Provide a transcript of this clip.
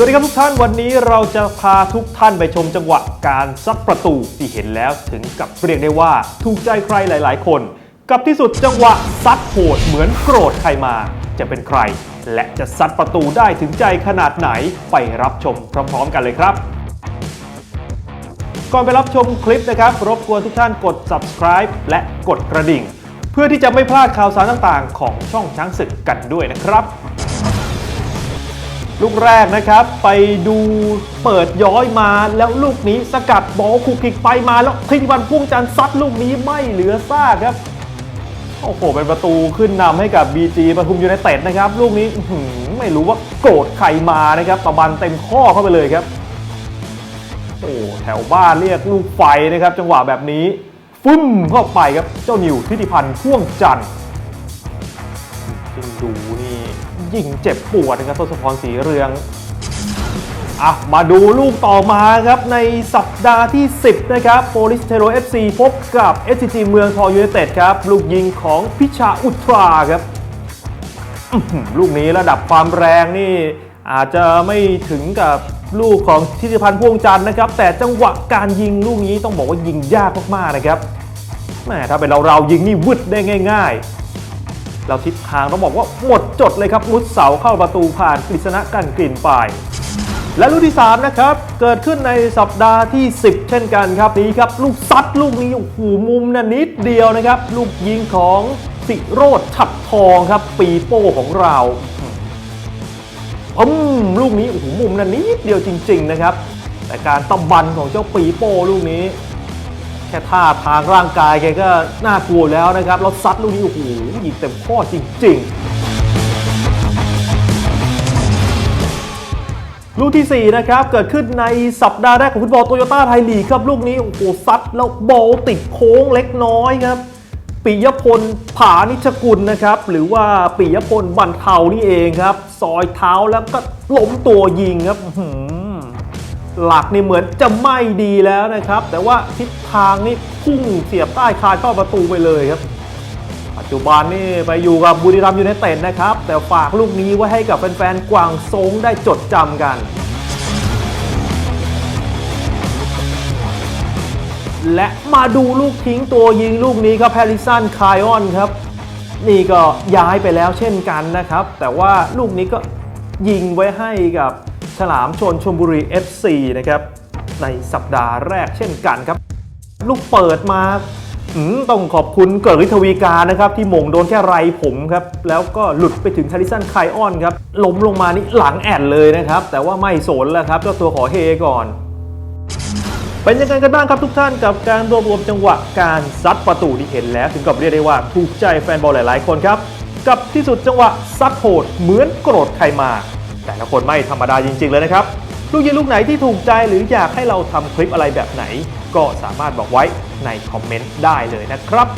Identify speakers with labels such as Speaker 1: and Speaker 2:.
Speaker 1: สวัสดีครับทุกท่านวันนี้เราจะพาทุกท่านไปชมจังหวะการซัดประตูที่เห็นแล้วถึงกับเรียกได้ว่า ถูกใจใครหลาย ๆ คน กับที่สุดจังหวะซัดโหดเหมือนโกรธใครมา จะเป็นใคร และจะซัดประตูได้ถึงใจขนาดไหนไปรับชมพร้อม ๆ กันเลยครับก่อนไปรับชมคลิปนะครับ รบกวนทุกท่านกด subscribe และกดกระดิ่ง เพื่อที่จะไม่พลาดข่าวสารต่างๆ ของช่องช้างศึกกันด้วยนะครับ ลูกแรกนะครับไปดูเปิดย้อยมาแล้วลูกนี้สกัดบอลคุกคิกไปมาแล้วทิงวันพุ่งจันทร์ซัดลูกนี้ไม่เหลือซากครับโอ้โหเป็นประตูขึ้นนำให้กับ BG ปทุมยูไนเต็ดนะครับ ลูกนี้ไม่รู้ว่าโกรธใครมานะครับตะบันเต็มข้อเข้าไปเลยครับโอ้แถวบ้านเรียกลูกไฟนะครับ จังหวะแบบนี้ ฟึ่มเข้าไปครับเจ้านิวทิติพันธ์พ่วงจันทร์ิงดูนี่ ยิงเจ็บปวดนะครับทศพรศรีเรืองอะมาดูลูกต่อมาครับในสัปดาห์ที่ 10 นะครับโปลิสเทโร FC พบกับ SCG เมืองทองยูไนเต็ดครับ ลูกยิงของพิชาอุตราครับลูกนี้ระดับความแรงนี่ อาจจะไม่ถึงกับลูกของทิติพันธ์พ่วงจันทร์นะครับ แต่จังหวะการยิงลูกนี้ต้องบอกว่ายิงยากมากๆนะครับแหมถ้าเป็นเราเรายิงนี่วึดได้ง่าย ๆ เราทิศทางต้องบอกว่าหมดจดเลยครับมุดเสาเข้าประตูผ่านกฤษณะกันกลิ่นไปและลูกที่ 3 นะครับ เกิดขึ้นในสัปดาห์ที่ 10 เช่นกันครับนี้ครับ ลูกซัดลูกนี้โอ้โหมุมน่ะนิดเดียวนะครับ ลูกยิงของสิโรธฉัดทองครับ ปีโป้ของเราอืมลูกนี้โอ้โหมุมน่ะนิดเดียวจริง ๆ นะครับ แต่การตำบันของเจ้าปีโป้ลูกนี้ แค่ท่าทางร่างกายแกก็น่ากลัวแล้วนะครับแล้วซัดลูกนี้โอ้โหยิงเต็มข้อจริง ๆ ลูกที่ 4 นะครับ เกิดขึ้นในสัปดาห์แรกของฟุตบอลโตโยต้าไทยลีกครับ ลูกนี้โอ้โหซัดแล้วบอลติดโค้งเล็กน้อยครับปิยพลผานิชกุลนะครับ หรือว่าปิยพลบันเทานี่เองครับ ซอยเท้าแล้วก็ล้มตัวยิงครับ หลักนี่เหมือนจะไม่ดีแล้วนะครับ แต่ว่าทิศทางนี่พุ่งเสียบใต้คานเข้าประตูไปเลยครับ ปัจจุบันนี่ไปอยู่กับบุรีรัมย์ยูไนเต็ดนะครับ แต่ฝากลูกนี้ไว้ให้กับแฟนๆกวางซงได้จดจำกัน และมาดูลูกทิ้งตัวยิงลูกนี้ครับแฮริสันคายออนครับ นี่ก็ย้ายไปแล้วเช่นกันนะครับ แต่ว่าลูกนี้ก็ยิงไว้ให้กับ ฉลามชนชมบุรี FC นะครับในสัปดาห์แรกเช่นกันครับ ลูกเปิดมาต้องขอบคุณเกิดฤทธวีการนะครับ ที่หม่งโดนแค่ไรผมครับ แล้วก็หลุดไปถึงทาริสันไคออนครับล้มลงมานี่หลังแอดเลยนะครับ แต่ว่าไม่สนแล้วครับเจ้าตัวขอเฮก่อน เป็นยังไงกันบ้างครับทุกท่านกับการรวบรวมจังหวะการซัดประตูที่เห็นแล้ว ถึงกับเรียกได้ว่าถูกใจแฟนบอลหลาย ๆ คนครับ กับที่สุดจังหวะซัดโหดเหมือนโกรธใครมา แต่ละคนไม่ธรรมดาจริง ๆ เลยนะครับ ลูกยิงลูกไหนที่ถูกใจหรืออยากให้เราทำคลิปอะไรแบบไหน ก็สามารถบอกไว้ในคอมเมนต์ได้เลยนะครับ